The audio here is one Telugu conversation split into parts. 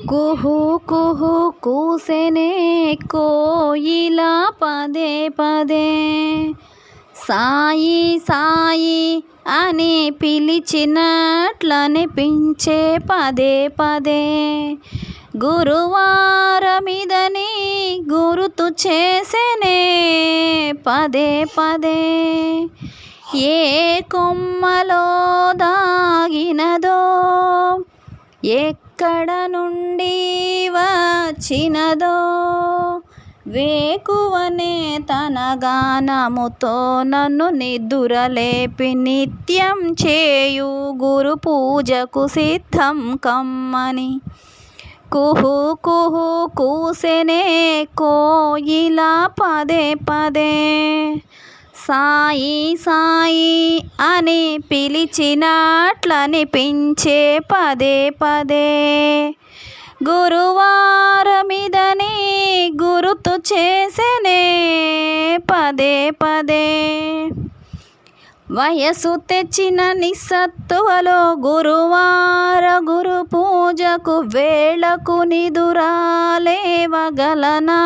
కుహు కుహు కూసెనే కోయిలా పదే పదే. సాయి సాయి అని పిలిచినట్లనిపించే పదే పదే. గురువారమిదని గురుతు చేసెనే పదే పదే. ఏ కొమ్మలో దాగినదో ఎక్కడ నుండి వచ్చినదో వేకువనే తన గానముతో నన్ను నిద్దురలేపి నిత్యం చేయు గురు పూజకు సిద్ధం కమ్మని. కుహు కుహు కూసెనే కోయిలా పదే పదే సాయి సాయి అని పిలిచినట్లనిపించే పదే పదే. గురువారమిదని గురుతు చేసెనే పదే పదే. వయసు తెచ్చిన నిస్సత్తువలో గురువార గురు పూజకు వేళకు నిదురాలేవగలనా?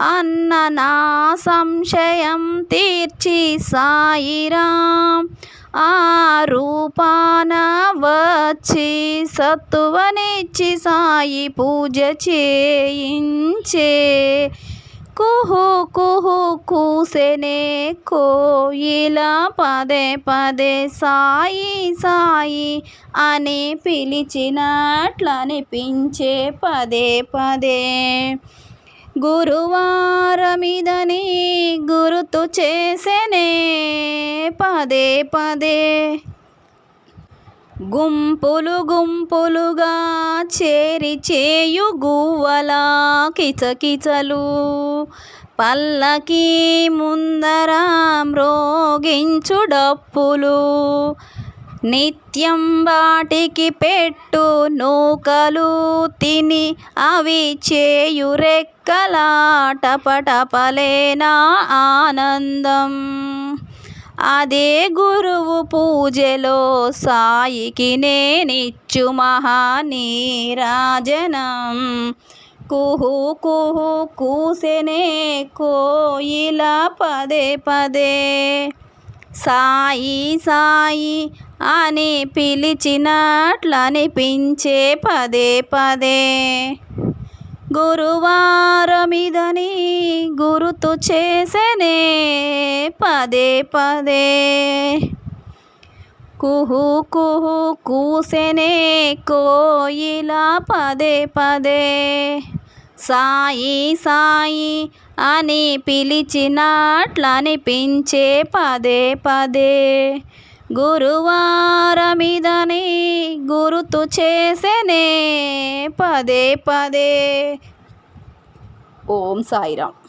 అన్న నా సంశయం తీర్చి సాయిరాం. ఆ రూపాన వచ్చి సత్తువనిచ్చి సాయి పూజ చేయించే. కుహు కుహు కూసెనే కోయిల పదే పదే సాయి సాయి అని పిలిచినట్లనిపించే పదే పదే. గురువారమిదని గురుతు చేసెనే. పదే పదే. గుంపులు గుంపులుగా చేరి చేయు గువ్వల కిచకిచలు. పల్లకి ముందర మ్రోగించు డప్పులు నిత్యం వాటికి పెట్టు నూకలు తిని అవి చేయు రెక్కలాటపటపలేనా ఆనందం. అదే గురువు పూజలో సాయికి నేనిచ్చు మహానీరాజనం. కుహు కుహు కూసెనే కోయిల పదే పదే. సాయి సాయి అని పిలిచినట్లనిపించే పదే పదే. గురువారమిదని గురుతు చేసెనే పదే పదే. కుహు కుహు కూసెనే కోయిలా పదే పదే. సాయి సాయి అని పిలిచినట్లనిపించే పదే పదే. గురువారమిదని గురుతు చేసెనే. పదే పదే. ఓం సాయిరామ్.